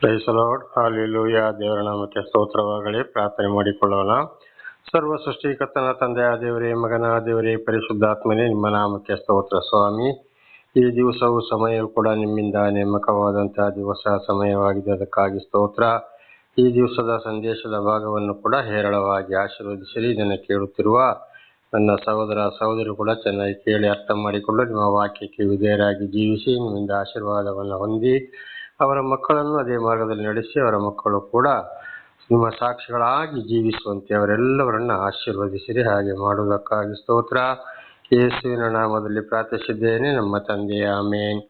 ಪ್ರೈಸಲಾಡ್ hallelujah ದೇವರ ನಾಮಕ್ಕೆ ಸ್ತೋತ್ರವಾಗಲಿ. ಪ್ರಾರ್ಥನೆ ಮಾಡಿಕೊಳ್ಳೋಣ. ಸರ್ವ ಸೃಷ್ಟಿಕರ್ತನ ತಂದೆಯ ದೇವರೇ, ಮಗನ, ದೇವರೇ, ಪರಿಶುದ್ಧಾತ್ಮನೇ ನಿಮ್ಮ ನಾಮಕ್ಕೆ ಸ್ತೋತ್ರ ಸ್ವಾಮಿ. ಈ ದಿವಸವು ಸಮಯವು ಕೂಡ ನಿಮ್ಮಿಂದ ನೇಮಕವಾದಂತಹ ದಿವಸ ಸಮಯವಾಗಿದೆ. ಅದಕ್ಕಾಗಿ ಸ್ತೋತ್ರ. ಈ ದಿವಸದ ಸಂದೇಶದ ಭಾಗವನ್ನು ಕೂಡ ಹೇರಳವಾಗಿ ಆಶೀರ್ವದಿಸಲಿ. ಇದನ್ನು ಕೇಳುತ್ತಿರುವ ನನ್ನ ಸಹೋದರ ಸಹೋದರಿ ಕೂಡ ಚೆನ್ನಾಗಿ ಕೇಳಿ ಅರ್ಥ ಮಾಡಿಕೊಂಡು ನಿಮ್ಮ ವಾಕ್ಯಕ್ಕೆ ವಿಧೇಯರಾಗಿ ಜೀವಿಸಿ, ನಿಮ್ಮಿಂದ ಆಶೀರ್ವಾದವನ್ನು ಹೊಂದಿ ಅವರ ಮಕ್ಕಳನ್ನು ಅದೇ ಮಾರ್ಗದಲ್ಲಿ ನಡೆಸಿ ಅವರ ಮಕ್ಕಳು ಕೂಡ ನಿಮ್ಮ ಸಾಕ್ಷಿಗಳಾಗಿ ಜೀವಿಸುವಂತೆ ಅವರೆಲ್ಲವರನ್ನ ಆಶೀರ್ವದಿಸಿರಿ. ಹಾಗೆ ಮಾಡುವುದಕ್ಕಾಗಿ ಸ್ತೋತ್ರ. ಯೇಸುವಿನ ನಾಮದಲ್ಲಿ ಪ್ರಾರ್ಥಿಸಿದ್ದೇನೆ. ನಮ್ಮ ತಂದೆಯ, ಆಮೇನ್.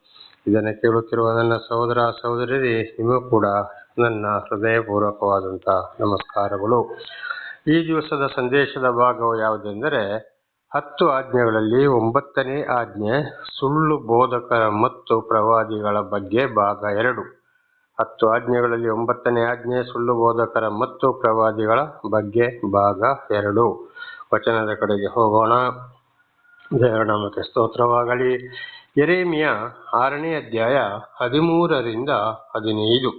ಇದನ್ನು ಕೇಳುತ್ತಿರುವ ನನ್ನ ಸಹೋದರ ಸಹೋದರರೇ ನಿಮಗೂ ಕೂಡ ನನ್ನ ಹೃದಯಪೂರ್ವಕವಾದಂಥ ನಮಸ್ಕಾರಗಳು. ಈ ದಿವಸದ ಸಂದೇಶದ ಭಾಗವು ಯಾವುದೆಂದರೆ ಹತ್ತು ಆಜ್ಞೆಗಳಲ್ಲಿ ಒಂಬತ್ತನೇ ಆಜ್ಞೆ, ಸುಳ್ಳು ಬೋಧಕರ ಮತ್ತು ಪ್ರವಾದಿಗಳ ಬಗ್ಗೆ ಭಾಗ ಎರಡು. ಹತ್ತು ಆಜ್ಞೆಗಳಲ್ಲಿ ಒಂಬತ್ತನೇ ಆಜ್ಞೆ, ಸುಳ್ಳು ಬೋಧಕರ ಮತ್ತು ಪ್ರವಾದಿಗಳ ಬಗ್ಗೆ ಭಾಗ ಎರಡು. ವಚನದ ಕಡೆಗೆ ಹೋಗೋಣ. ದೇವರ ನಾಮಕ್ಕೆ ಸ್ತೋತ್ರವಾಗಲಿ. ಎರೇಮಿಯ ಆರನೇ ಅಧ್ಯಾಯ ಹದಿಮೂರರಿಂದ ಹದಿನೈದು.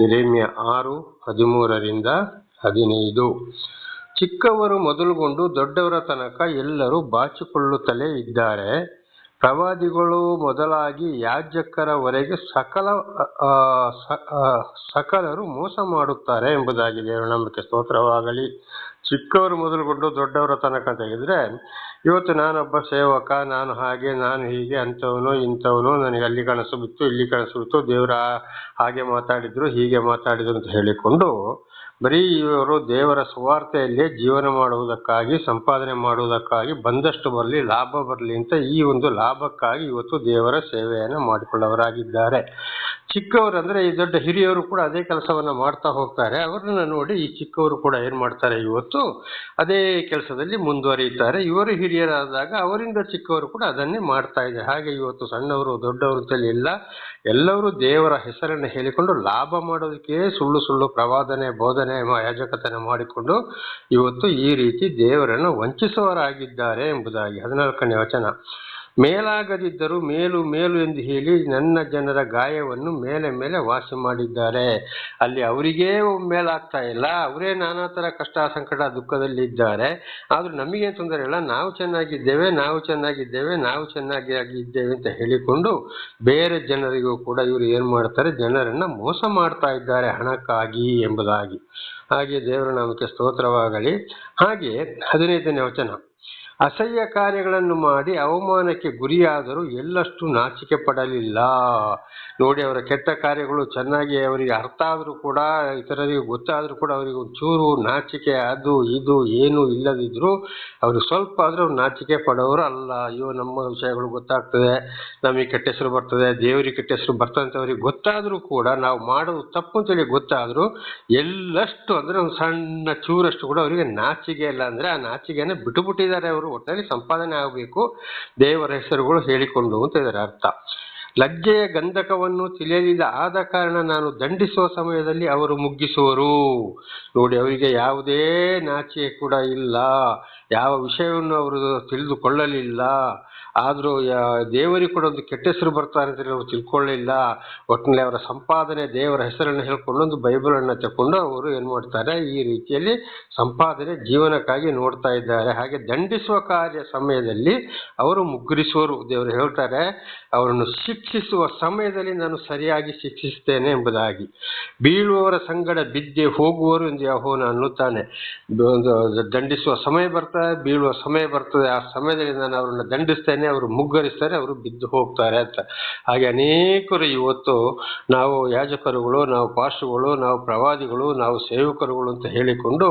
ಎರೇಮಿಯ ಆರು, ಹದಿಮೂರರಿಂದ ಹದಿನೈದು. ಚಿಕ್ಕವರು ಮೊದಲುಗೊಂಡು ದೊಡ್ಡವರ ತನಕ ಎಲ್ಲರೂ ಬಾಚಿಕೊಳ್ಳುತ್ತಲೇ ಇದ್ದಾರೆ. ಪ್ರವಾದಿಗಳು ಮೊದಲಾಗಿ ಯಾಜಕರವರೆಗೆ ಸಕಲ ಸಕಲರು ಮೋಸ ಮಾಡುತ್ತಾರೆ ಎಂಬುದಾಗಿ ದೇವರ ನಂಬಿಕೆ ಸ್ತೋತ್ರವಾಗಲಿ. ಚಿಕ್ಕವರು ಮೊದಲುಗೊಂಡು ದೊಡ್ಡವರ ತನಕ ತೆಗೆದ್ರೆ, ಇವತ್ತು ನಾನೊಬ್ಬ ಸೇವಕ, ನಾನು ಹಾಗೆ, ನಾನು ಹೀಗೆ, ಅಂಥವನು, ಇಂಥವನು, ನನಗೆ ಅಲ್ಲಿ ಕನಸು ಬಿತ್ತು, ಇಲ್ಲಿ ಕನಸು ಬಿತ್ತು, ದೇವರ ಹಾಗೆ ಮಾತಾಡಿದ್ರು, ಹೀಗೆ ಮಾತಾಡಿದ್ರು ಅಂತ ಹೇಳಿಕೊಂಡು ಬರೀ ಇವರು ದೇವರ ಸುವಾರ್ತೆಯಲ್ಲಿ ಜೀವನ ಮಾಡುವುದಕ್ಕಾಗಿ, ಸಂಪಾದನೆ ಮಾಡುವುದಕ್ಕಾಗಿ ಬಂದಷ್ಟು ಬರಲಿ, ಲಾಭ ಬರಲಿ ಅಂತ ಈ ಒಂದು ಲಾಭಕ್ಕಾಗಿ ಇವತ್ತು ದೇವರ ಸೇವೆಯನ್ನು ಮಾಡಿಕೊಳ್ಳವರಾಗಿದ್ದಾರೆ. ಚಿಕ್ಕವರು ಅಂದ್ರೆ ಈ ದೊಡ್ಡ ಹಿರಿಯವರು ಕೂಡ ಅದೇ ಕೆಲಸವನ್ನ ಮಾಡ್ತಾ ಹೋಗ್ತಾರೆ. ಅವರನ್ನ ನೋಡಿ ಈ ಚಿಕ್ಕವರು ಕೂಡ ಏನು ಮಾಡ್ತಾರೆ ಇವತ್ತು? ಅದೇ ಕೆಲಸದಲ್ಲಿ ಮುಂದುವರಿಯುತ್ತಾರೆ. ಇವರು ಹಿರಿಯರಾದಾಗ ಅವರಿಂದ ಚಿಕ್ಕವರು ಕೂಡ ಅದನ್ನೇ ಮಾಡ್ತಾ ಇದೆ. ಹಾಗೆ ಇವತ್ತು ಸಣ್ಣವರು, ದೊಡ್ಡವರು ಇಲ್ಲ. ಎಲ್ಲರೂ ದೇವರ ಹೆಸರನ್ನು ಹೇಳಿಕೊಂಡು ಲಾಭ ಮಾಡೋದಕ್ಕೆ ಸುಳ್ಳು ಸುಳ್ಳು ಪ್ರವಾದನೆ, ಬೋಧನೆ ಮ- ಯಾಜಕತನ ಮಾಡಿಕೊಂಡು ಇವತ್ತು ಈ ರೀತಿ ದೇವರನ್ನು ವಂಚಿಸುವವರಾಗಿದ್ದಾರೆ ಎಂಬುದಾಗಿ ಹದಿನಾಲ್ಕನೇ ವಚನ. ಮೇಲಾಗದಿದ್ದರೂ ಮೇಲು ಮೇಲು ಎಂದು ಹೇಳಿ ನನ್ನ ಜನರ ಗಾಯವನ್ನು ಮೇಲೆ ಮೇಲೆ ವಾಸಿ ಮಾಡಿದ್ದಾರೆ. ಅಲ್ಲಿ ಅವರಿಗೇ ಮೇಲಾಗ್ತಾ ಇಲ್ಲ. ಅವರೇ ನಾನಾ ಥರ ಕಷ್ಟ, ಸಂಕಟ ದುಃಖದಲ್ಲಿ ಇದ್ದಾರೆ ಆದರೂ ನಮಗೇನು ತೊಂದರೆ ಇಲ್ಲ. ನಾವು ಚೆನ್ನಾಗಿದ್ದೇವೆ ನಾವು ಚೆನ್ನಾಗಿದ್ದೇವೆ, ನಾವು ಚೆನ್ನಾಗಿ ಆಗಿದ್ದೇವೆ ಅಂತ ಹೇಳಿಕೊಂಡು ಬೇರೆ ಜನರಿಗೂ ಕೂಡ ಇವರು ಏನು ಮಾಡ್ತಾರೆ? ಜನರನ್ನು ಮೋಸ ಮಾಡ್ತಾ ಇದ್ದಾರೆ ಹಣಕ್ಕಾಗಿ ಎಂಬುದಾಗಿ. ಹಾಗೆ ದೇವರ ನಾಮಕ್ಕೆ ಸ್ತೋತ್ರವಾಗಲಿ. ಹಾಗೆ ಹದಿನೈದನೇ ವಚನ. ಅಸಹ್ಯ ಕಾರ್ಯಗಳನ್ನು ಮಾಡಿ ಅವಮಾನಕ್ಕೆ ಗುರಿಯಾದರೂ ಎಲ್ಲಷ್ಟು ನಾಚಿಕೆ ಪಡಲಿಲ್ಲ. ನೋಡಿ, ಅವರ ಕೆಟ್ಟ ಕಾರ್ಯಗಳು ಚೆನ್ನಾಗಿ ಅವರಿಗೆ ಅರ್ಥ ಆದರೂ ಕೂಡ, ಇತರರಿಗೆ ಗೊತ್ತಾದರೂ ಕೂಡ ಅವರಿಗೆ ಒಂಚೂರು ನಾಚಿಕೆ, ಅದು ಇದು ಏನು ಇಲ್ಲದಿದ್ರು ಅವರು ಸ್ವಲ್ಪ ಆದರೂ ನಾಚಿಕೆ ಪಡೋರು ಅಲ್ಲ. ಅಯ್ಯೋ, ನಮ್ಮ ವಿಷಯಗಳು ಗೊತ್ತಾಗ್ತದೆ, ನಮಗೆ ಕೆಟ್ಟ ಹೆಸರು ಬರ್ತದೆ, ದೇವರಿಗೆ ಕೆಟ್ಟ ಹೆಸರು ಅವ್ರಿಗೆ ಗೊತ್ತಾದರೂ ಕೂಡ, ನಾವು ಮಾಡೋದು ತಪ್ಪು ಅಂತೇಳಿ ಗೊತ್ತಾದರೂ ಎಲ್ಲಷ್ಟು ಅಂದರೆ ಒಂದು ಸಣ್ಣ ಚೂರಷ್ಟು ಕೂಡ ಅವರಿಗೆ ನಾಚಿಕೆ ಇಲ್ಲ. ಅಂದರೆ ಆ ನಾಚಿಕೆಯನ್ನು ಬಿಟ್ಟುಬಿಟ್ಟಿದ್ದಾರೆ ಅವರು. ಒಟ್ಟಿನಲ್ಲಿ ಸಂಪಾದನೆ ಆಗಬೇಕು, ದೇವರ ಹೆಸರುಗಳು ಹೇಳಿಕೊಂಡು ಅಂತ ಇದರ ಅರ್ಥ. ಲಜ್ಜೆಯ ಗಂಧಕವನ್ನು ತಿಳಿಯಲಿಲ್ಲ ಆದ ಕಾರಣ ನಾನು ದಂಡಿಸುವ ಸಮಯದಲ್ಲಿ ಅವರು ಮುಗ್ಗಿಸುವರು. ನೋಡಿ, ಅವರಿಗೆ ಯಾವುದೇ ನಾಚಿಕೆ ಕೂಡ ಇಲ್ಲ. ಯಾವ ವಿಷಯವನ್ನು ಅವರು ತಿಳಿದುಕೊಳ್ಳಲಿಲ್ಲ. ಆದರೂ ದೇವರಿಗೆ ಕೂಡ ಒಂದು ಕೆಟ್ಟ ಹೆಸರು ಬರ್ತಾರೆ ಅಂತ ಅವರು ತಿಳ್ಕೊಳ್ಳಿಲ್ಲ. ಒಟ್ಟಿನಲ್ಲಿ ಅವರ ಸಂಪಾದನೆ ದೇವರ ಹೆಸರನ್ನು ಹೇಳ್ಕೊಂಡು ಒಂದು ಬೈಬಲನ್ನು ತಕೊಂಡು ಅವರು ಏನು ಮಾಡ್ತಾರೆ, ಈ ರೀತಿಯಲ್ಲಿ ಸಂಪಾದನೆ ಜೀವನಕ್ಕಾಗಿ ನೋಡ್ತಾ ಇದ್ದಾರೆ. ಹಾಗೆ ದಂಡಿಸುವ ಕಾರ್ಯ ಸಮಯದಲ್ಲಿ ಅವರು ಮುಗ್ಗರಿಸುವರು. ದೇವರು ಹೇಳ್ತಾರೆ, ಅವರನ್ನು ಶಿಕ್ಷಿಸುವ ಸಮಯದಲ್ಲಿ ನಾನು ಸರಿಯಾಗಿ ಶಿಕ್ಷಿಸ್ತೇನೆ ಎಂಬುದಾಗಿ. ಬೀಳುವವರ ಸಂಗಡ ಬಿದ್ದೆ ಹೋಗುವರು ಎಂದು ಯಹೋನ ಅನ್ನುತ್ತಾನೆ. ದಂಡಿಸುವ ಸಮಯ ಬರ್ತದೆ, ಬೀಳುವ ಸಮಯ ಬರ್ತದೆ. ಆ ಸಮಯದಲ್ಲಿ ನಾನು ಅವರನ್ನು ದಂಡಿಸ್ತೇನೆ ಅವರು ಮುಗ್ಗರಿಸ್ತಾರೆ, ಅವರು ಬಿದ್ದು ಹೋಗ್ತಾರೆ ಅಂತ. ಹಾಗೆ ಅನೇಕರು ಇವತ್ತು ನಾವು ಯಾಜಕರುಗಳು, ನಾವು ಪಾಶುಗಳು ನಾವು ಪ್ರವಾದಿಗಳು, ನಾವು ಸೇವಕರುಗಳು ಅಂತ ಹೇಳಿಕೊಂಡು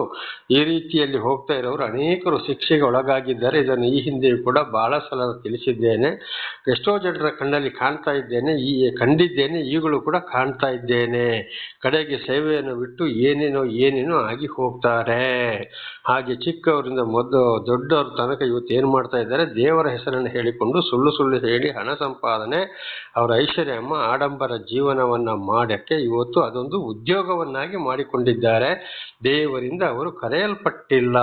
ಈ ರೀತಿಯಲ್ಲಿ ಹೋಗ್ತಾ ಇರೋರು ಅನೇಕರು ಶಿಕ್ಷೆಗೆ ಒಳಗಾಗಿದ್ದಾರೆ. ಇದನ್ನು ಈ ಹಿಂದೆಯೂ ಕೂಡ ಬಹಳ ಸಲ ತಿಳಿಸಿದ್ದೇನೆ. ಎಷ್ಟೋ ಜನರ ಕಣ್ಣಲ್ಲಿ ಕಾಣ್ತಾ ಇದ್ದೇನೆ, ಈ ಕಂಡಿದ್ದೇನೆ, ಈಗಲೂ ಕೂಡ ಕಾಣ್ತಾ ಇದ್ದೇನೆ. ಕಡೆಗೆ ಸೇವೆಯನ್ನು ಬಿಟ್ಟು ಏನೇನೋ ಏನೇನೋ ಆಗಿ ಹೋಗ್ತಾರೆ. ಹಾಗೆ ಚಿಕ್ಕವರಿಂದ ಮೊದಲು ದೊಡ್ಡ ದೊಡ್ಡವ್ರ ತನಕ ಇವತ್ತು ಏನು ಮಾಡ್ತಾ ಇದ್ದಾರೆ, ದೇವರ ಹೆಸರನ್ನು ಹೇಳಿಕೊಂಡು ಸುಳ್ಳು ಸುಳ್ಳು ಹೇಳಿ ಹಣ ಸಂಪಾದನೆ, ಅವರ ಐಶ್ವರ್ಯಮ್ಮ ಆಡಂಬರ ಜೀವನವನ್ನ ಮಾಡಕ್ಕೆ ಇವತ್ತು ಅದೊಂದು ಉದ್ಯೋಗವನ್ನಾಗಿ ಮಾಡಿಕೊಂಡಿದ್ದಾರೆ. ದೇವರಿಂದ ಅವರು ಕರೆಯಲ್ಪಟ್ಟಿಲ್ಲ.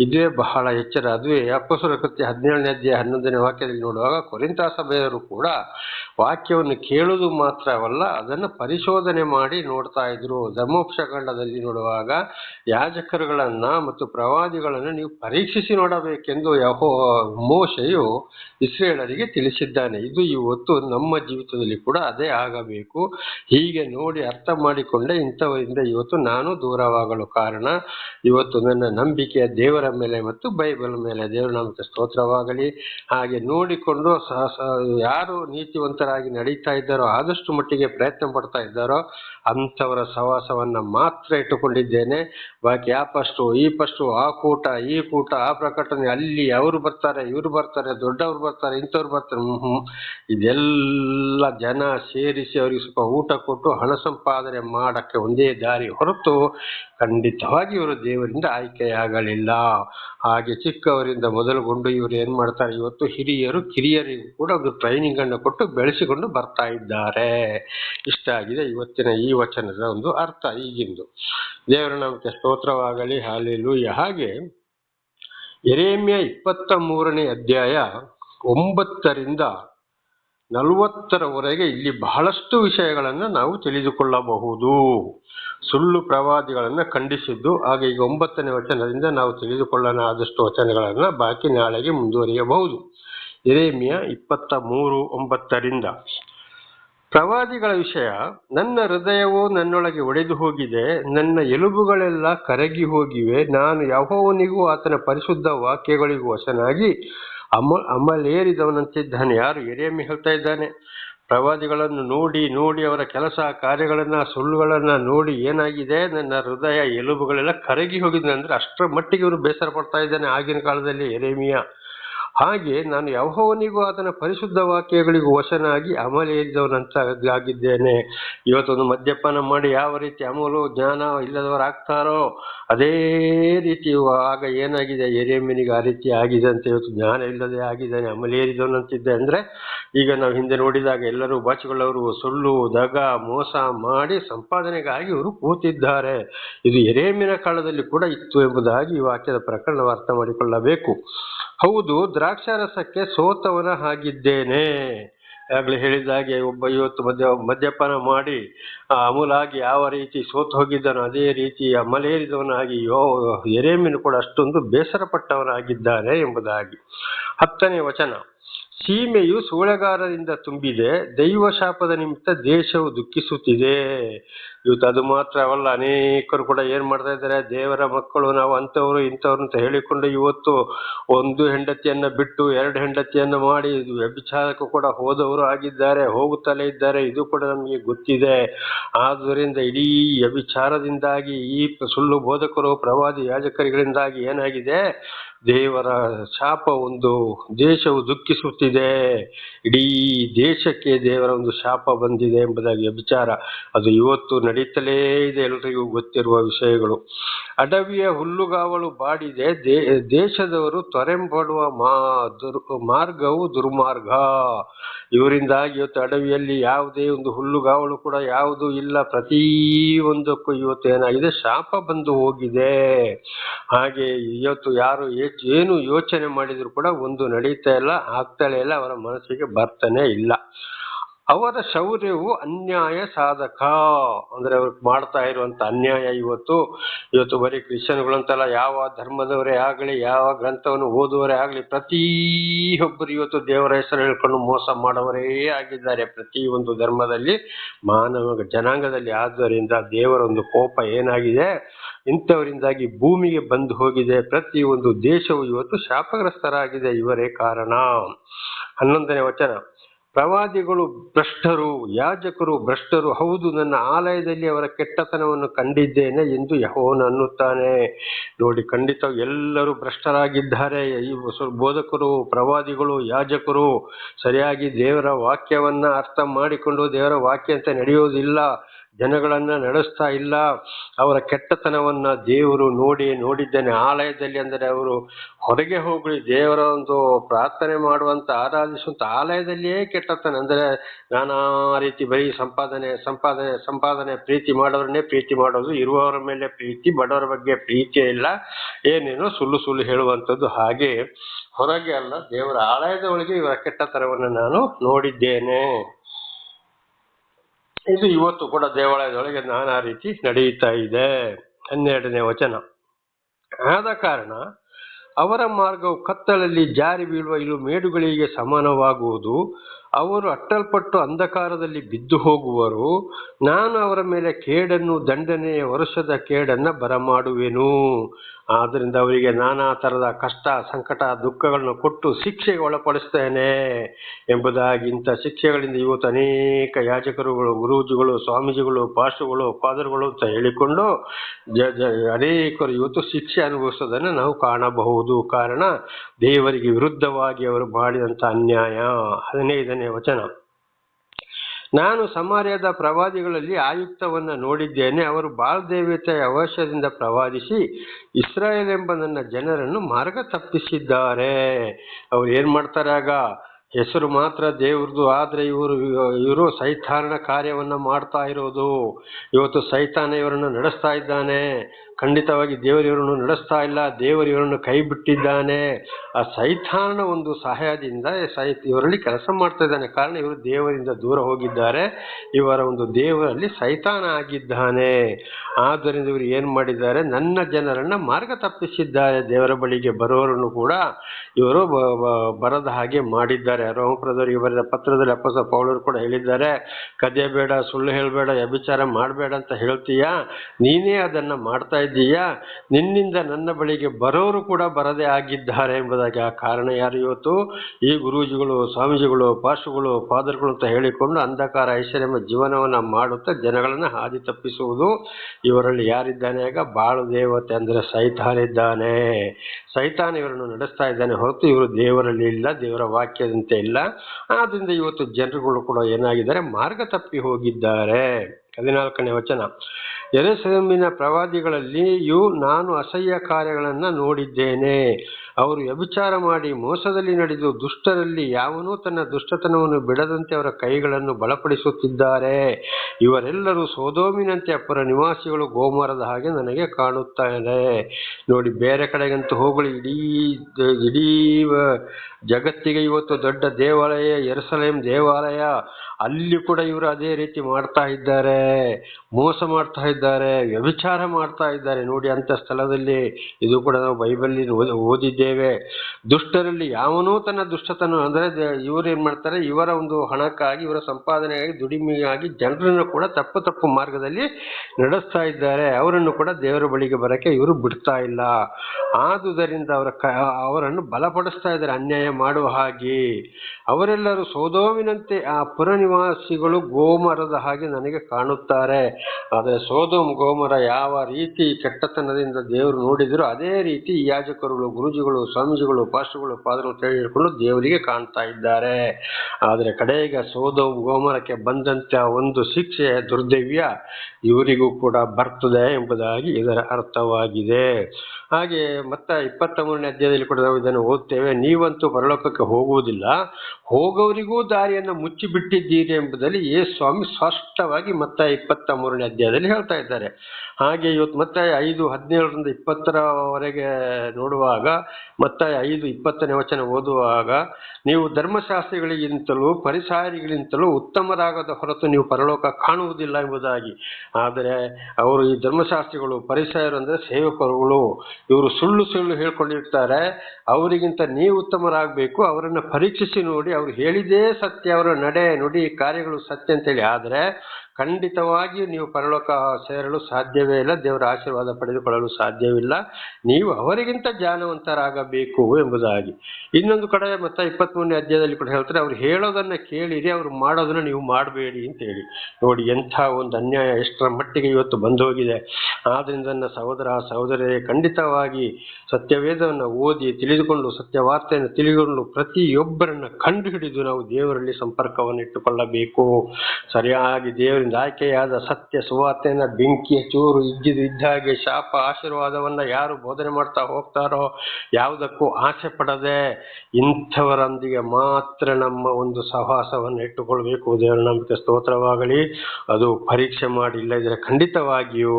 ಇದುವೇ ಬಹಳ ಎಚ್ಚರ. ಅದುವೇ ಅಪ್ಪಸುರ ಕೃತಿ ಹದಿನೇಳನೇ ಅಧ್ಯಾಯ ಹನ್ನೊಂದನೇ ವಾಕ್ಯದಲ್ಲಿ ನೋಡುವಾಗ ಕೊರಿಂತ ಸಭೆಯವರು ಕೂಡ ವಾಕ್ಯವನ್ನು ಕೇಳುವುದು ಮಾತ್ರವಲ್ಲ, ಅದನ್ನು ಪರಿಶೋಧನೆ ಮಾಡಿ ನೋಡ್ತಾ ಇದ್ರು. ಧರ್ಮೋಪಶಕಾಂಡದಲ್ಲಿ ನೋಡುವಾಗ ಯಾಜಕರುಗಳನ್ನ ಮತ್ತು ಪ್ರವಾದಿಗಳನ್ನು ನೀವು ಪರೀಕ್ಷಿಸಿ ನೋಡಬೇಕೆಂದು ಯಹೋ ಮೋಶೆಯು ಇಸ್ರೇಲರಿಗೆ ತಿಳಿಸಿದ್ದಾನೆ. ಇದು ಇವತ್ತು ನಮ್ಮ ಜೀವಿತದಲ್ಲಿ ಕೂಡ ಅದೇ ಆಗಬೇಕು. ಹೀಗೆ ನೋಡಿ ಅರ್ಥ ಮಾಡಿಕೊಂಡೆ ಇಂಥವರಿಂದ ಇವತ್ತು ನಾನು ದೂರವಾಗಲು ಕಾರಣ. ಇವತ್ತು ನನ್ನ ನಂಬಿಕೆಯ ದೇವರ ಮೇಲೆ ಮತ್ತು ಬೈಬಲ್ ಮೇಲೆ ದೇವರ ನಾಮಕ್ಕೆ ಸ್ತೋತ್ರವಾಗಲಿ. ಹಾಗೆ ನೋಡಿಕೊಂಡು ಯಾರು ನೀತಿವಂತರಾಗಿ ನಡೀತಾ ಇದ್ದಾರೋ ಆದಷ್ಟು ಮಟ್ಟಿಗೆ ಪ್ರಯತ್ನ ಪಡ್ತಾ ಇದ್ದಾರೋ ಅಂಥವರ ಸವಾಸವನ್ನ ಮಾತ್ರ ಇಟ್ಟುಕೊಂಡಿದ್ದೇನೆ. ಬಾಕಿ ಆ ಪಸ್ಟು, ಈ ಪಸ್ಟು, ಆ ಕೂಟ, ಈ ಕೂಟ, ಆ ಪ್ರಕಟಣೆ, ಅಲ್ಲಿ ಅವರು ಬರ್ತಾರೆ, ಇವರು ಬರ್ತಾರೆ, ದೊಡ್ಡವರು ಬರ್ತಾರೆ, ಇಂಥವ್ರು ಬರ್ತಾರೆ. ಹ್ಮ್. ಇದೆಲ್ಲ ಜನ ಸೇರಿಸಿ ಅವರಿಗೆ ಸ್ವಲ್ಪ ಊಟ ಕೊಟ್ಟು ಹಣ ಸಂಪಾದನೆ ಮಾಡೋಕ್ಕೆ ಒಂದೇ ದಾರಿ ಹೊರತು ಖಂಡಿತವಾಗಿ ಇವರು ದೇವರಿಂದ ಆಯ್ಕೆಯಾಗಲಿಲ್ಲ. ಹಾಗೆ ಚಿಕ್ಕವರಿಂದ ಮೊದಲುಗೊಂಡು ಇವರು ಏನು ಮಾಡ್ತಾರೆ, ಇವತ್ತು ಹಿರಿಯರು, ಕಿರಿಯರಿಗೂ ಕೂಡ ಒಂದು ಟ್ರೈನಿಂಗನ್ನು ಕೊಟ್ಟು ಬೆಳೆಸಿಕೊಂಡು ಬರ್ತಾ ಇದ್ದಾರೆ. ಇಷ್ಟ ಆಗಿದೆ ಇವತ್ತಿನ ಈ ವಚನದ ಒಂದು ಅರ್ಥ ಈಗಿಂದು. ದೇವರ ನಾಮಕ್ಕೆ ಸ್ತೋತ್ರವಾಗಲಿ ಹಾಲಿಲು ಹಾಗೆ ಎರೇಮ್ಯ ಇಪ್ಪತ್ತ ಮೂರನೇ ಅಧ್ಯಾಯ ಒಂಬತ್ತರಿಂದ ನಲವತ್ತರವರೆಗೆ ಇಲ್ಲಿ ಬಹಳಷ್ಟು ವಿಷಯಗಳನ್ನು ನಾವು ತಿಳಿದುಕೊಳ್ಳಬಹುದು. ಸುಳ್ಳು ಪ್ರವಾದಿಗಳನ್ನು ಖಂಡಿಸಿದ್ದು, ಹಾಗೆ ಈಗ ಒಂಬತ್ತನೇ ವಚನದಿಂದ ನಾವು ತಿಳಿದುಕೊಳ್ಳೋಣ ಆದಷ್ಟು ವಚನಗಳನ್ನು ಬಾಕಿ ನಾಳೆಗೆ ಮುಂದುವರಿಯಬಹುದು. ಎರೇಮಿಯ ಇಪ್ಪತ್ತ ಮೂರು ಒಂಬತ್ತರಿಂದ. ಪ್ರವಾದಿಗಳ ವಿಷಯ, ನನ್ನ ಹೃದಯವು ನನ್ನೊಳಗೆ ಒಡೆದು ಹೋಗಿದೆ, ನನ್ನ ಎಲುಬುಗಳೆಲ್ಲ ಕರಗಿ ಹೋಗಿವೆ, ನಾನು ಯಹೋವನಿಗೂ ಆತನ ಪರಿಶುದ್ಧ ವಾಕ್ಯಗಳಿಗೂ ವಶನಾಗಿ ಅಮ ಅಮಲೇರಿದವನಂತಿದ್ದಾನೆ ಯಾರು ಎರೆಯಮ್ಮಿ ಹೇಳ್ತಾ ಇದ್ದಾನೆ? ಪ್ರವಾದಿಗಳನ್ನು ನೋಡಿ ನೋಡಿ ಅವರ ಕೆಲಸ, ಕಾರ್ಯಗಳನ್ನು, ಸುಳ್ಳುಗಳನ್ನು ನೋಡಿ ಏನಾಗಿದೆ? ನನ್ನ ಹೃದಯ, ಎಲುಬುಗಳೆಲ್ಲ ಕರಗಿ ಹೋಗಿದೆ ಅಂದ್ರೆ ಅಷ್ಟರ ಮಟ್ಟಿಗೆ ಇವರು ಬೇಸರ ಪಡ್ತಾ ಇದ್ದಾನೆ ಆಗಿನ ಕಾಲದಲ್ಲಿ ಎರೇಮಿಯ ಹಾಗೆ ನಾನು ಯಹೋವನಿಗೂ ಆತನ ಪರಿಶುದ್ಧ ವಾಕ್ಯಗಳಿಗೂ ವಶನಾಗಿ ಅಮಲೇರಿದವನಂತಾಗಿದ್ದೇನೆ. ಇವತ್ತೊಂದು ಮದ್ಯಪಾನ ಮಾಡಿ ಯಾವ ರೀತಿ ಅಮಲು, ಜ್ಞಾನ ಇಲ್ಲದವರಾಗ್ತಾರೋ ಅದೇ ರೀತಿ ಆಗ ಏನಾಗಿದೆ? ಎರೆಮೀನಿಗೆ ಆ ರೀತಿ ಆಗಿದೆ ಅಂತ ಇವತ್ತು ಜ್ಞಾನ ಇಲ್ಲದೆ ಆಗಿದ್ದಾನೆ, ಅಮಲೇರಿದವನಂತಿದ್ದೆ ಅಂದ್ರೆ ಈಗ ನಾವು ಹಿಂದೆ ನೋಡಿದಾಗ ಎಲ್ಲರೂ ಬಾಚಿಗಳವರು ಸುಳ್ಳು, ದಗ, ಮೋಸ ಮಾಡಿ ಸಂಪಾದನೆಗಾಗಿ ಇವರು ಕೂತಿದ್ದಾರೆ. ಇದು ಎರೇಮಿನ ಕಾಲದಲ್ಲಿ ಕೂಡ ಇತ್ತು ಎಂಬುದಾಗಿ ಈ ವಾಕ್ಯದ ಪ್ರಕರಣ ಅರ್ಥ ಮಾಡಿಕೊಳ್ಳಬೇಕು. ಹೌದು, ದ್ರಾಕ್ಷಾರಸಕ್ಕೆ ಸೋತವನ ಹಾಗಿದ್ದೇನೆ. ಆಗ್ಲೇ ಹೇಳಿದಾಗೆ ಒಬ್ಬ ಇವತ್ತು ಮದ್ಯ ಮದ್ಯಪಾನ ಮಾಡಿ ಅಮೂಲಾಗಿ ಯಾವ ರೀತಿ ಸೋತು ಹೋಗಿದ್ದಾನೋ ಅದೇ ರೀತಿ ಅಮಲೇರಿದವನಾಗಿ ಯೋ, ಎರೇಮಿನು ಕೂಡ ಅಷ್ಟೊಂದು ಬೇಸರಪಟ್ಟವನಾಗಿದ್ದಾನೆ ಎಂಬುದಾಗಿ. ಹತ್ತನೇ ವಚನ. ಸೀಮೆಯು ಸೂಳೆಗಾರರಿಂದ ತುಂಬಿದೆ, ದೈವ ಶಾಪದ ನಿಮಿತ್ತ ದೇಶವು ದುಃಖಿಸುತ್ತಿದೆ. ಇವತ್ತು ಅದು ಮಾತ್ರವಲ್ಲ ಅನೇಕರು ಕೂಡ ಏನು ಮಾಡ್ತಾ ಇದ್ದಾರೆ, ದೇವರ ಮಕ್ಕಳು ನಾವು ಅಂಥವ್ರು, ಇಂಥವ್ರು ಅಂತ ಹೇಳಿಕೊಂಡು ಇವತ್ತು ಒಂದು ಹೆಂಡತಿಯನ್ನ ಬಿಟ್ಟು ಎರಡು ಹೆಂಡತಿಯನ್ನ ಮಾಡಿ ವ್ಯಭಿಚಾರಕ್ಕೂ ಕೂಡ ಹೋದವರು ಆಗಿದ್ದಾರೆ, ಹೋಗುತ್ತಲೇ ಇದ್ದಾರೆ, ಇದು ಕೂಡ ನಮಗೆ ಗೊತ್ತಿದೆ. ಆದ್ದರಿಂದ ಇಡೀ ವ್ಯಭಿಚಾರದಿಂದಾಗಿ ಈ ಸುಳ್ಳು ಬೋಧಕರು, ಪ್ರವಾದಿ ಯಾಜಕರುಗಳಿಂದಾಗಿ ಏನಾಗಿದೆ ದೇವರ ಶಾಪ ಒಂದು ದೇಶವು ದುಃಖಿಸುತ್ತಿದೆ. ಇಡೀ ದೇಶಕ್ಕೆ ದೇವರ ಒಂದು ಶಾಪ ಬಂದಿದೆ ಎಂಬುದಾಗಿ ವಿಚಾರ. ಅದು ಇವತ್ತು ನಡೀತಲೇ ಇದೆ ಎಲ್ಲರಿಗೂ ಗೊತ್ತಿರುವ ವಿಷಯಗಳು. ಅಡವಿಯ ಹುಲ್ಲುಗಾವಲು ಬಾಡಿದೆ. ದೇಶದವರು ತೊರೆಂಬಡುವ ಮಾ, ದುರ್, ಮಾರ್ಗವು ದುರ್ಮಾರ್ಗ. ಇವರಿಂದಾಗಿ ಇವತ್ತು ಅಡವಿಯಲ್ಲಿ ಯಾವುದೇ ಒಂದು ಹುಲ್ಲುಗಾವಲು ಕೂಡ ಯಾವುದು ಇಲ್ಲ. ಪ್ರತಿ ಒಂದಕ್ಕೂ ಇವತ್ತು ಏನಾಗಿದೆ? ಶಾಪ ಬಂದು ಹೋಗಿದೆ. ಹಾಗೆ ಇವತ್ತು ಯಾರು ಏನು ಯೋಚನೆ ಮಾಡಿದ್ರು ಕೂಡ ಒಂದು ನಡೀತಾ ಇಲ್ಲ ಆಗ್ತಾಳೆ ಇಲ್ಲ ಅವರ ಮನಸ್ಸಿಗೆ ಬರ್ತಾನೆ ಇಲ್ಲ. ಅವರ ಶೌರ್ಯವು ಅನ್ಯಾಯ ಸಾಧಕ. ಅಂದ್ರೆ ಅವ್ರು ಮಾಡ್ತಾ ಇರುವಂತ ಅನ್ಯಾಯ ಇವತ್ತು ಇವತ್ತು ಬರೀ ಕ್ರಿಶ್ಚಿಯನ್ಗಳಂತಲ್ಲ, ಯಾವ ಧರ್ಮದವರೇ ಆಗಲಿ, ಯಾವ ಗ್ರಂಥವನ್ನು ಓದುವರೇ ಆಗಲಿ, ಪ್ರತಿಯೊಬ್ಬರು ಇವತ್ತು ದೇವರ ಹೆಸರು ಹೇಳ್ಕೊಂಡು ಮೋಸ ಮಾಡುವವರೇ ಆಗಿದ್ದಾರೆ. ಪ್ರತಿ ಒಂದು ಧರ್ಮದಲ್ಲಿ, ಮಾನವ ಜನಾಂಗದಲ್ಲಿ. ಆದ್ದರಿಂದ ದೇವರ ಒಂದು ಕೋಪ ಏನಾಗಿದೆ? ಇಂಥವರಿಂದಾಗಿ ಭೂಮಿಗೆ ಬಂದು ಹೋಗಿದೆ. ಪ್ರತಿ ಒಂದು ದೇಶವು ಇವತ್ತು ಶಾಪಗ್ರಸ್ತರಾಗಿದೆ. ಇವರೇ ಕಾರಣ. ಹನ್ನೊಂದನೇ ವಚನ. ಪ್ರವಾದಿಗಳು ಭ್ರಷ್ಟರು, ಯಾಜಕರು ಭ್ರಷ್ಟರು, ಹೌದು, ನನ್ನ ಆಲಯದಲ್ಲಿ ಅವರ ಕೆಟ್ಟತನವನ್ನು ಕಂಡಿದ್ದೇನೆ ಎಂದು ಯಹೋವನು ಅನ್ನುತ್ತಾನೆ. ನೋಡಿ, ಖಂಡಿತ ಎಲ್ಲರೂ ಭ್ರಷ್ಟರಾಗಿದ್ದಾರೆ. ಈ ಬೋಧಕರು, ಪ್ರವಾದಿಗಳು, ಯಾಜಕರು, ಸರಿಯಾಗಿ ದೇವರ ವಾಕ್ಯವನ್ನ ಅರ್ಥ ಮಾಡಿಕೊಂಡು ದೇವರ ವಾಕ್ಯ ಅಂತ ನಡೆಯೋದಿಲ್ಲ. ಜನಗಳನ್ನ ನಡೆಸ್ತಾ ಇಲ್ಲ. ಅವರ ಕೆಟ್ಟತನವನ್ನ ದೇವರು ನೋಡಿ, ನೋಡಿದ್ದೇನೆ. ಆಲಯದಲ್ಲಿ ಅಂದರೆ ಅವರು ಹೊರಗೆ ಹೋಗಲಿ ದೇವರ ಒಂದು ಪ್ರಾರ್ಥನೆ ಮಾಡುವಂತ ಆರಾಧಿಸುವಂತ ಆಲಯದಲ್ಲಿಯೇ ಕೆಟ್ಟತನ. ಅಂದರೆ ನಾನಾ ರೀತಿ ಬರೀ ಸಂಪಾದನೆ ಸಂಪಾದನೆ ಸಂಪಾದನೆ ಪ್ರೀತಿ ಮಾಡೋರನ್ನೇ ಪ್ರೀತಿ ಮಾಡೋದು. ಇರುವವರ ಮೇಲೆ ಪ್ರೀತಿ, ಬಡವರ ಬಗ್ಗೆ ಪ್ರೀತಿಯೇ ಇಲ್ಲ. ಏನೇನೋ ಸುಳ್ಳು ಸುಳ್ಳು ಹೇಳುವಂಥದ್ದು ಹಾಗೆ. ಹೊರಗೆ ಅಲ್ಲ, ದೇವರ ಆಲಯದ ಒಳಗೆ ಇವರ ಕೆಟ್ಟತನವನ್ನು ನಾನು ನೋಡಿದ್ದೇನೆ. ಇದು ಇವತ್ತು ಕೂಡ ದೇವಾಲಯದೊಳಗೆ ನಾನಾ ರೀತಿ ನಡೆಯುತ್ತಾ ಇದೆ. ಹನ್ನೆರಡನೇ ವಚನ. ಆದ ಕಾರಣ ಅವರ ಮಾರ್ಗವು ಕತ್ತಲಲ್ಲಿ ಜಾರಿ ಬೀಳುವ ಇಲು ಮೇಡುಗಳಿಗೆ ಸಮಾನವಾಗುವುದು. ಅವರು ಅಟ್ಟಲ್ಪಟ್ಟು ಅಂಧಕಾರದಲ್ಲಿ ಬಿದ್ದು ಹೋಗುವರು. ನಾನು ಅವರ ಮೇಲೆ ಕೇಡನ್ನು ದಂಡನೆಯ ವರ್ಷದ ಕೇಡನ್ನ ಬರಮಾಡುವೆನು. ಆದ್ದರಿಂದ ಅವರಿಗೆ ನಾನಾ ಥರದ ಕಷ್ಟ, ಸಂಕಟ, ದುಃಖಗಳನ್ನು ಕೊಟ್ಟು ಶಿಕ್ಷೆಗೆ ಒಳಪಡಿಸ್ತೇನೆ ಎಂಬುದಾಗಿ ಇಂಥ ಶಿಕ್ಷೆಗಳಿಂದ ಇವತ್ತು ಅನೇಕ ಯಾಜಕರುಗಳು, ಗುರೂಜಿಗಳು, ಸ್ವಾಮೀಜಿಗಳು ಪಾಶುಗಳು ಪಾದರುಗಳು ಅಂತ ಹೇಳಿಕೊಂಡು ಜ ಜ, ಅನೇಕರು ಇವತ್ತು ಶಿಕ್ಷೆ ಅನುಭವಿಸೋದನ್ನು ನಾವು ಕಾಣಬಹುದು. ಕಾರಣ ದೇವರಿಗೆ ವಿರುದ್ಧವಾಗಿ ಅವರು ಮಾಡಿದಂಥ ಅನ್ಯಾಯ. ಹದಿನೈದನೇ ವಚನ. ನಾನು ಸಮಾರ್ಯದ ಪ್ರವಾದಿಗಳಲ್ಲಿ ಆಯುಕ್ತವನ್ನ ನೋಡಿದ್ದೇನೆ. ಅವರು ಬಾಲ್ ದೇವತೆಯ ಅವಶ್ಯದಿಂದ ಪ್ರವಾದಿಸಿ ಇಸ್ರಾಯೇಲ್ ಎಂಬ ನನ್ನ ಜನರನ್ನು ಮಾರ್ಗ ತಪ್ಪಿಸಿದ್ದಾರೆ. ಅವ್ರು ಏನು ಮಾಡ್ತಾರೆ ಹೆಸರು ಮಾತ್ರ ದೇವ್ರದ್ದು, ಆದರೆ ಇವರು ಇವರು ಸೈತಾನ ಕಾರ್ಯವನ್ನ ಮಾಡ್ತಾ ಇರೋದು. ಇವತ್ತು ಸೈತಾನ ಇವರನ್ನು ನಡೆಸ್ತಾ ಇದ್ದಾನೆ. ಖಂಡಿತವಾಗಿ ದೇವರು ಇವರನ್ನು ನಡೆಸ್ತಾ ಇಲ್ಲ, ದೇವರು ಇವರನ್ನು ಕೈ ಬಿಟ್ಟಿದ್ದಾನೆ. ಆ ಸೈತಾನನ ಒಂದು ಸಹಾಯದಿಂದ ಸೈ ಇವರಲ್ಲಿ ಕೆಲಸ ಮಾಡ್ತಾ ಇದ್ದಾನೆ. ಕಾರಣ ಇವರು ದೇವರಿಂದ ದೂರ ಹೋಗಿದ್ದಾರೆ. ಇವರ ಒಂದು ದೇವರಲ್ಲಿ ಸೈತಾನ ಆಗಿದ್ದಾನೆ. ಆದ್ದರಿಂದ ಇವರು ಏನು ಮಾಡಿದ್ದಾರೆ? ನನ್ನ ಜನರನ್ನು ಮಾರ್ಗ ತಪ್ಪಿಸಿದ್ದಾರೆ. ದೇವರ ಬಳಿಗೆ ಬರೋರನ್ನು ಕೂಡ ಇವರು ಬರದ ಹಾಗೆ ಮಾಡಿದ್ದಾರೆ. ರೋಮಪುರದವರಿಗೆ ಬರೆದ ಪತ್ರದಲ್ಲಿ ಅಪ್ಪಸ ಪೌಳರು ಕೂಡ ಹೇಳಿದ್ದಾರೆ, ಕದಿಯಬೇಡ, ಸುಳ್ಳು ಹೇಳಬೇಡ, ವ್ಯಭಿಚಾರ ಮಾಡಬೇಡ ಅಂತ ಹೇಳ್ತೀಯಾ? ನೀನೇ ಅದನ್ನು ಮಾಡ್ತಾ ಇದ್ದೀಯಾ ನಿನ್ನಿಂದ ನನ್ನ ಬಳಿಗೆ ಬರೋರು ಕೂಡ ಬರದೇ ಆಗಿದ್ದಾರೆ ಎಂಬುದಾಗಿ ಆ ಕಾರಣ ಯಾರು ಇವತ್ತು ಈ ಗುರೂಜಿಗಳು ಸ್ವಾಮೀಜಿಗಳು ಪಾಶುಗಳು ಫಾದರ್ಗಳು ಅಂತ ಹೇಳಿಕೊಂಡು ಅಂಧಕಾರ ಐಶ್ವರ್ಯ ಎಂಬ ಜೀವನವನ್ನ ಮಾಡುತ್ತಾ ಜನಗಳನ್ನ ಹಾದಿ ತಪ್ಪಿಸುವುದು ಇವರಲ್ಲಿ ಯಾರಿದ್ದಾನೆ ಆಗ ಬಾಳು ದೇವತೆ ಅಂದರೆ ಸೈತಾನ ಇದ್ದಾನೆ ಸೈತಾನ ಇವರನ್ನು ನಡೆಸ್ತಾ ಇದ್ದಾನೆ ಹೊರತು ಇವರು ದೇವರಲ್ಲಿ ಇಲ್ಲ ದೇವರ ವಾಕ್ಯದಂತೆ ಇಲ್ಲ ಆದ್ದರಿಂದ ಇವತ್ತು ಜನರುಗಳು ಕೂಡ ಏನಾಗಿದ್ದಾರೆ ಮಾರ್ಗ ತಪ್ಪಿ ಹೋಗಿದ್ದಾರೆ ಹದಿನಾಲ್ಕನೇ ವಚನ ಯೆರೂಸಲೇಮಿನ ಪ್ರವಾದಿಗಳಲ್ಲಿಯೂ ನಾನು ಅಸಹ್ಯ ಕಾರ್ಯಗಳನ್ನು ನೋಡಿದ್ದೇನೆ. ಅವರು ವ್ಯಭಿಚಾರ ಮಾಡಿ ಮೋಸದಲ್ಲಿ ನಡೆದು ದುಷ್ಟರಲ್ಲಿ ಯಾವನೂ ತನ್ನ ದುಷ್ಟತನವನ್ನು ಬಿಡದಂತೆ ಅವರ ಕೈಗಳನ್ನು ಬಲಪಡಿಸುತ್ತಿದ್ದಾರೆ. ಇವರೆಲ್ಲರೂ ಸೋದೋಮಿನಂತೆ ಅಪ್ಪರ ನಿವಾಸಿಗಳು ಗೋಮರದ ಹಾಗೆ ನನಗೆ ಕಾಣುತ್ತಾರೆ. ನೋಡಿ, ಬೇರೆ ಕಡೆಗಂತೂ ಹೋಗಲಿ. ಇಡೀ ಇಡೀ ಜಗತ್ತಿಗೆ ಇವತ್ತು ದೊಡ್ಡ ದೇವಾಲಯ ಯೆರೂಸಲೇಮ್ ದೇವಾಲಯ. ಅಲ್ಲಿ ಕೂಡ ಇವರು ಅದೇ ರೀತಿ ಮಾಡ್ತಾ ಇದ್ದಾರೆ, ಮೋಸ ಮಾಡ್ತಾ ಇದ್ದಾರೆ, ವ್ಯಭಿಚಾರ ಮಾಡ್ತಾ ಇದ್ದಾರೆ. ನೋಡಿ ಅಂತ ಸ್ಥಳದಲ್ಲಿ ಇದು ಕೂಡ ನಾವು ಬೈಬಲ್ಲಿ ಓದಿದ್ದೇವೆ. ದುಷ್ಟರಲ್ಲಿ ಯಾವನೂ ತನ್ನ ದುಷ್ಟತನ, ಅಂದ್ರೆ ಇವರು ಏನ್ ಮಾಡ್ತಾರೆ, ಇವರ ಒಂದು ಹಣಕ್ಕಾಗಿ, ಇವರ ಸಂಪಾದನೆಗಾಗಿ ದುಡಿಮೆಯಾಗಿ ಜನರನ್ನು ಕೂಡ ತಪ್ಪು ತಪ್ಪು ಮಾರ್ಗದಲ್ಲಿ ನಡೆಸ್ತಾ ಇದ್ದಾರೆ. ಅವರನ್ನು ಕೂಡ ದೇವರ ಬಳಿಗೆ ಬರಕ್ಕೆ ಇವರು ಬಿಡ್ತಾ ಇಲ್ಲ. ಆದುದರಿಂದ ಅವರ ಅವರನ್ನು ಬಲಪಡಿಸ್ತಾ ಇದ್ದಾರೆ, ಅನ್ಯಾಯ ಮಾಡುವ ಹಾಗೆ. ಅವರೆಲ್ಲರೂ ಸೋದೋವಿನಂತೆ ಆ ಪುರನಿವಾಸಿಗಳು ಗೋಮರದ ಹಾಗೆ ನನಗೆ ಕಾಣುತ್ತಾರೆ. ಆದರೆ ಸೋದೋಮ್ ಗೋಮರ ಯಾವ ರೀತಿ ಕೆಟ್ಟತನದಿಂದ ದೇವರು ನೋಡಿದ್ರು ಅದೇ ರೀತಿ ಯಾಜಕರುಗಳು, ಗುರುಜಿಗಳು, ಸ್ವಾಮೀಜಿಗಳು ಪಾಸ್ಟರ್ಗಳು ಪಾದಗಳು ತಿಳಿದುಕೊಂಡು ದೇವರಿಗೆ ಕಾಣ್ತಾ ಇದ್ದಾರೆ. ಆದರೆ ಕಡೆಗೆ ಸೋದೋಮ್ ಗೋಮರಕ್ಕೆ ಬಂದಂತಹ ಒಂದು ಶಿಕ್ಷೆ ದುರ್ದೈವ್ಯ ಇವರಿಗೂ ಕೂಡ ಬರ್ತದೆ ಎಂಬುದಾಗಿ ಇದರ ಅರ್ಥವಾಗಿದೆ. ಹಾಗೆ ಮತ್ತ ಇಪ್ಪತ್ತ ಮೂರನೇ ಅಧ್ಯಾಯದಲ್ಲಿ ಕೂಡ ನಾವು ಇದನ್ನು ಓದ್ತೇವೆ. ನೀವಂತೂ ಪರಲೋಕಕ್ಕೆ ಹೋಗುವುದಿಲ್ಲ. ಹೋಗೋರಿಗೂ ದಾರಿಯನ್ನು ಮುಚ್ಚಿ ಬಿಟ್ಟಿದ್ದೀರಿ ಎಂಬುದಲ್ಲಿ ಯೇಸು ಸ್ವಾಮಿ ಸ್ಪಷ್ಟವಾಗಿ ಮತ್ತ ಇಪ್ಪತ್ತ ಮೂರನೇ ಅಧ್ಯಾಯದಲ್ಲಿ ಹೇಳ್ತಾ ಇದ್ದಾರೆ. ಹಾಗೆ ಇವತ್ತು ಮತ್ತೆ ಐದು ಹದಿನೇಳರಿಂದ ಇಪ್ಪತ್ತರವರೆಗೆ ನೋಡುವಾಗ, ಮತ್ತೆ ಐದು ಇಪ್ಪತ್ತನೇ ವಚನ ಓದುವಾಗ, ನೀವು ಧರ್ಮಶಾಸ್ತ್ರಿಗಳಿಗಿಂತಲೂ ಪರಿಸಾರಿಗಳಿಗಿಂತಲೂ ಉತ್ತಮರಾಗದ ಹೊರತು ನೀವು ಪರಲೋಕ ಕಾಣುವುದಿಲ್ಲ ಎಂಬುದಾಗಿ. ಆದರೆ ಅವರು ಈ ಧರ್ಮಶಾಸ್ತ್ರಿಗಳು ಪರಿಸಾಯರು ಅಂದರೆ ಸೇವಕರುಗಳು, ಇವರು ಸುಳ್ಳು ಸುಳ್ಳು ಹೇಳ್ಕೊಂಡಿರ್ತಾರೆ. ಅವರಿಗಿಂತ ನೀವು ಉತ್ತಮರಾಗಬೇಕು, ಅವರನ್ನು ಪರೀಕ್ಷಿಸಿ ನೋಡಿ, ಅವರು ಹೇಳಿದೇ ಸತ್ಯ, ಅವರ ನಡೆ, ನುಡಿ, ಕಾರ್ಯಗಳು ಸತ್ಯ ಅಂತೇಳಿ. ಆದರೆ ಖಂಡಿತವಾಗಿಯೂ ನೀವು ಪರಲೋಕ ಸೇರಲು ಸಾಧ್ಯವೇ ಇಲ್ಲ. ದೇವರ ಆಶೀರ್ವಾದ ಪಡೆದುಕೊಳ್ಳಲು ಸಾಧ್ಯವಿಲ್ಲ. ನೀವು ಅವರಿಗಿಂತ ಜ್ಞಾನವಂತರಾಗಬೇಕು ಎಂಬುದಾಗಿ. ಇನ್ನೊಂದು ಕಡೆ ಮತ್ತೆ ಇಪ್ಪತ್ಮೂರನೇ ಅಧ್ಯಾಯದಲ್ಲಿ ಕೂಡ ಹೇಳ್ತಾರೆ, ಅವ್ರು ಹೇಳೋದನ್ನ ಕೇಳಿರಿ, ಅವ್ರು ಮಾಡೋದನ್ನ ನೀವು ಮಾಡಬೇಡಿ ಅಂತ ಹೇಳಿ ನೋಡಿ, ಎಂಥ ಒಂದು ಅನ್ಯಾಯ, ಎಷ್ಟರ ಮಟ್ಟಿಗೆ ಇವತ್ತು ಬಂದು ಹೋಗಿದೆ ಆದ್ರಿಂದ ಸಹೋದರ ಸಹೋದರರೇ ಖಂಡಿತವಾಗಿ ಸತ್ಯವೇದವನ್ನು ಓದಿ, ತಿಳಿದುಕೊಂಡು, ಸತ್ಯವಾರ್ತೆಯನ್ನು ತಿಳಿದುಕೊಂಡು ಪ್ರತಿಯೊಬ್ಬರನ್ನ ಕಂಡುಹಿಡಿದು ನಾವು ದೇವರಲ್ಲಿ ಸಂಪರ್ಕವನ್ನು ಇಟ್ಟುಕೊಳ್ಳಬೇಕು ಸರಿಯಾಗಿ ದೇವರು ದೇವರಿಂದ ಆಯ್ಕೆಯಾದ ಸತ್ಯ ಸುವಾರ್ತೆಯನ್ನು ಬೆಂಕಿಯ ಚೂರು ಇದ್ದಿದ್ದು ಇದ್ದಾಗೆ ಶಾಪ ಆಶೀರ್ವಾದವನ್ನು ಯಾರು ಬೋಧನೆ ಮಾಡ್ತಾ ಹೋಗ್ತಾರೋ ಯಾವುದಕ್ಕೂ ಆಸೆ ಪಡದೆ ಇಂಥವರೊಂದಿಗೆ ಮಾತ್ರ ನಮ್ಮ ಒಂದು ಸಹವಾಸವನ್ನು ಇಟ್ಟುಕೊಳ್ಬೇಕು. ದೇವರ ನಂಬಿಕೆ ಸ್ತೋತ್ರವಾಗಲಿ. ಅದು ಪರೀಕ್ಷೆ ಮಾಡಿ ಇಲ್ಲದಿದ್ರೆ ಖಂಡಿತವಾಗಿಯೂ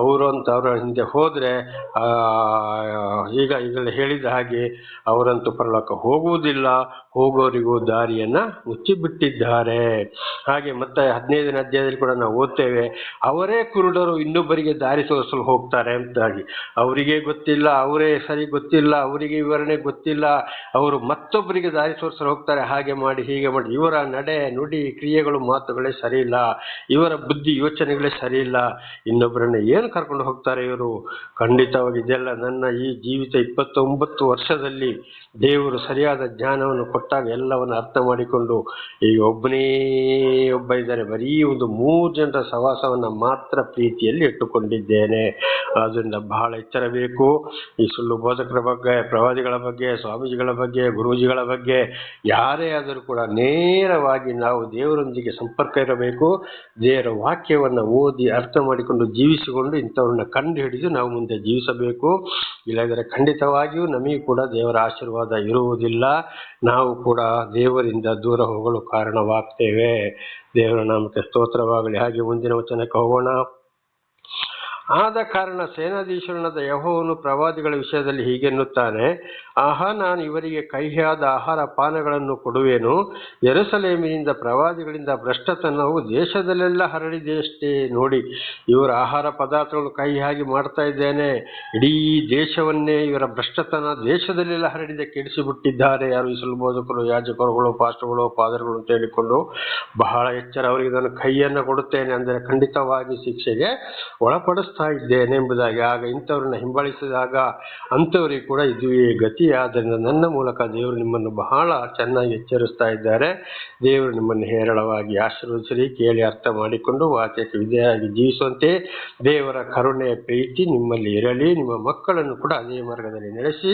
ಅವರು ಅಂತ ಅವರ ಹಿಂದೆ ಹೋದರೆ ಈಗ, ಈಗಲೇ ಹೇಳಿದ ಹಾಗೆ ಅವರಂತೂ ಪರಲೋಕ ಹೋಗುವುದಿಲ್ಲ. ಹೋಗೋರಿಗೂ ದಾರಿಯನ್ನು ಮುಚ್ಚಿಬಿಟ್ಟಿದ್ದಾರೆ. ಹಾಗೆ ಮತ್ತೆ ಹದಿನೈದನೇ ಅಧ್ಯಾಯದಲ್ಲಿ ಕೂಡ ನಾವು ಓದ್ತೇವೆ, ಅವರೇ ಕುರುಡರು ಇನ್ನೊಬ್ಬರಿಗೆ ದಾರಿ ತೋರಿಸಲು ಹೋಗ್ತಾರೆ ಅಂತಾಗಿ. ಅವರಿಗೆ ಗೊತ್ತಿಲ್ಲ, ಅವರೇ ಸರಿ ಗೊತ್ತಿಲ್ಲ, ಅವರಿಗೆ ವಿವರಣೆ ಗೊತ್ತಿಲ್ಲ, ಅವರು ಮತ್ತೊಬ್ಬರಿಗೆ ದಾರಿ ತೋರಿಸಲು ಹೋಗ್ತಾರೆ. ಹಾಗೆ ಮಾಡಿ, ಹೀಗೆ ಮಾಡಿ, ಇವರ ನಡೆ, ನುಡಿ, ಕ್ರಿಯೆಗಳು, ಮಾತುಗಳೇ ಸರಿ ಇಲ್ಲ ಇವರ ಬುದ್ಧಿ ಯೋಚನೆಗಳೇ ಸರಿ ಇಲ್ಲ ಇನ್ನೊಬ್ಬರನ್ನ ಏನು ಕರ್ಕೊಂಡು ಹೋಗ್ತಾರೆ ಇವರು? ಖಂಡಿತವಾಗಿ ಇದೆಲ್ಲ ನನ್ನ ಈ ಜೀವಿತ ಇಪ್ಪತ್ತೊಂಬತ್ತು ವರ್ಷದಲ್ಲಿ ದೇವರು ಸರಿಯಾದ ಜ್ಞಾನವನ್ನು ಕೊಟ್ಟಾಗ ಎಲ್ಲವನ್ನು ಅರ್ಥ ಮಾಡಿಕೊಂಡು ಈಗ ಒಬ್ಬನೇ ಒಬ್ಬ ಇದ್ದಾರೆ. ಬರೀ ಒಂದು ಮೂರು ಜನರ ಸವಾಸವನ್ನು ಮಾತ್ರ ಪ್ರೀತಿಯಲ್ಲಿ ಇಟ್ಟುಕೊಂಡಿದ್ದೇನೆ. ಆದ್ದರಿಂದ ಬಹಳ ಎಚ್ಚರ ಬೇಕು ಈ ಸುಳ್ಳು ಬೋಧಕರ ಬಗ್ಗೆ, ಪ್ರವಾದಿಗಳ ಬಗ್ಗೆ, ಸ್ವಾಮೀಜಿಗಳ ಬಗ್ಗೆ, ಗುರೂಜಿಗಳ ಬಗ್ಗೆ, ಯಾರೇ ಆದರೂ ಕೂಡ ನೇರವಾಗಿ ನಾವು ದೇವರೊಂದಿಗೆ ಸಂಪರ್ಕ ಇರಬೇಕು. ದೇವರ ವಾಕ್ಯವನ್ನು ಓದಿ ಅರ್ಥ ಮಾಡಿಕೊಂಡು ಜೀವಿಸಿಕೊಂಡು ಇಂಥವ್ರನ್ನ ಕಂಡು ಹಿಡಿದು ನಾವು ಮುಂದೆ ಜೀವಿಸಬೇಕು. ಇಲ್ಲದರೆ ಖಂಡಿತವಾಗಿಯೂ ನಮಗೆ ಕೂಡ ದೇವರ ಆಶೀರ್ವಾದ ಇರುವುದಿಲ್ಲ. ನಾವು ಕೂಡ ದೇವರಿಂದ ದೂರ ಹೋಗಲು ಕಾರಣವಾಗ್ತೇವೆ. ದೇವರ ನಾಮಕ್ಕೆ ಸ್ತೋತ್ರವಾಗಲಿ. ಹಾಗೆ ಮುಂದಿನ ವಚನಕ್ಕೆ ಹೋಗೋಣ. ಆದ ಕಾರಣ ಸೇನಾಧೀಶರಣದ ಯಹೋವನು ಪ್ರವಾದಿಗಳ ವಿಷಯದಲ್ಲಿ ಹೀಗೆನ್ನುತ್ತಾನೆ ಆಹಾ, ನಾನು ಇವರಿಗೆ ಕಹಿಯಾದ ಆಹಾರ ಪಾನಗಳನ್ನು ಕೊಡುವೆನು. ಎರಸಲೇಮಿನಿಂದ ಪ್ರವಾದಿಗಳಿಂದ ಭ್ರಷ್ಟತನವು ದೇಶದಲ್ಲೆಲ್ಲ ಹರಡಿದೆಯಷ್ಟೇ. ನೋಡಿ, ಇವರ ಆಹಾರ ಪದಾರ್ಥಗಳು ಕಹಿಯಾಗಿ ಮಾಡ್ತಾ ಇದ್ದೇನೆ. ಇಡೀ ದೇಶವನ್ನೇ ಇವರ ಭ್ರಷ್ಟತನ ದೇಶದಲ್ಲೆಲ್ಲ ಹರಡಿದೆ ಕೆಡಿಸಿಬಿಟ್ಟಿದ್ದಾರೆ ಯಾರು ಈ ಬೋಧಕರು ಯಾಜಕರುಗಳು, ಪಾಸ್ಟರ್ಗಳು, ಪಾದರುಗಳು ಅಂತ ಹೇಳಿಕೊಂಡು ಬಹಳ ಎಚ್ಚರ ಅವರಿಗೆ ಇದನ್ನು ಕೈಯನ್ನು ಕೊಡುತ್ತೇನೆ. ಅಂದರೆ ಖಂಡಿತವಾಗಿ ಶಿಕ್ಷೆಗೆ ಒಳಪಡಿಸ್ತಾ ಇದ್ದೇನೆ ಎಂಬುದಾಗಿ, ಆಗ ಇಂಥವ್ರನ್ನ ಹಿಂಬಾಲಿಸಿದಾಗ ಅಂಥವರಿಗೆ ಕೂಡ ಇದುವೇ ಗತಿ. ಆದ್ದರಿಂದ ನನ್ನ ಮೂಲಕ ದೇವರು ನಿಮ್ಮನ್ನು ಬಹಳ ಚೆನ್ನಾಗಿ ಎಚ್ಚರಿಸ್ತಾ ಇದ್ದಾರೆ. ದೇವರು ನಿಮ್ಮನ್ನು ಹೇರಳವಾಗಿ ಆಶೀರ್ವದಿಸಲಿ ಕೇಳಿ ಅರ್ಥ ಮಾಡಿಕೊಂಡು ವಾಕ್ಯಕ್ಕೆ ವಿಧೆಯಾಗಿ ಜೀವಿಸುವಂತೆ ದೇವರ ಕರುಣೆಯ ಪ್ರೀತಿ ನಿಮ್ಮಲ್ಲಿ ಇರಲಿ. ನಿಮ್ಮ ಮಕ್ಕಳನ್ನು ಕೂಡ ಅದೇ ಮಾರ್ಗದಲ್ಲಿ ನಡೆಸಿ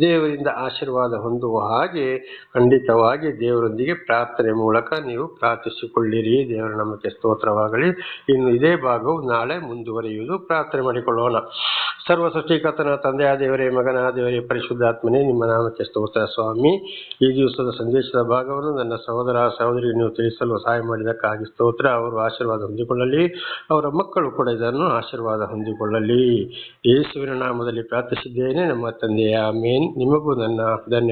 ದೇವರಿಂದ ಆಶೀರ್ವಾದ ಹೊಂದುವ ಹಾಗೆ ಖಂಡಿತವಾಗಿ ದೇವರೊಂದಿಗೆ ಪ್ರಾರ್ಥನೆ ಮೂಲಕ ನೀವು ಪ್ರಾರ್ಥಿಸಿಕೊಳ್ಳಿರಿ. ದೇವರ ನಮಗೆ ಸ್ತೋತ್ರವಾಗಲಿ. ಇನ್ನು ಇದೇ ಭಾಗವು ನಾಳೆ ಮುಂದುವರಿಯುವುದು. ಪ್ರಾರ್ಥನೆ ಮಾಡಿಕೊಳ್ಳೋಣ ಸರ್ವ ಸೃಷ್ಟಿಕರ್ತನ ತಂದೆಯ ದೇವರೇ ಮಗನ ದೇವರೇ ಪರಿಶುದ್ಧಾತ್ಮನೇ ನಿಮ್ಮ ನಾಮಕ್ಕೆ ಸ್ತೋತ್ರ ಸ್ವಾಮಿ. ಈ ದಿವಸದ ಸಂದೇಶದ ಭಾಗವನ್ನು ನನ್ನ ಸಹೋದರ ಸಹೋದರಿಗೆ ನೀವು ತಿಳಿಸಲು ಸಹಾಯ ಮಾಡಿದಕ್ಕಾಗಿ ಸ್ತೋತ್ರ. ಅವರು ಆಶೀರ್ವಾದ ಹೊಂದಿಕೊಳ್ಳಲಿ. ಅವರ ಮಕ್ಕಳು ಕೂಡ ಇದನ್ನು ಆಶೀರ್ವಾದ ಹೊಂದಿಕೊಳ್ಳಲಿ. ಯೇಸುವಿನ ನಾಮದಲ್ಲಿ ಪ್ರಾರ್ಥಿಸಿದ್ದೇನೆ. ನಮ್ಮ ತಂದೆಯ ಮೇನ್ ನಿಮಗೂ ನನ್ನ ಧನ್ಯ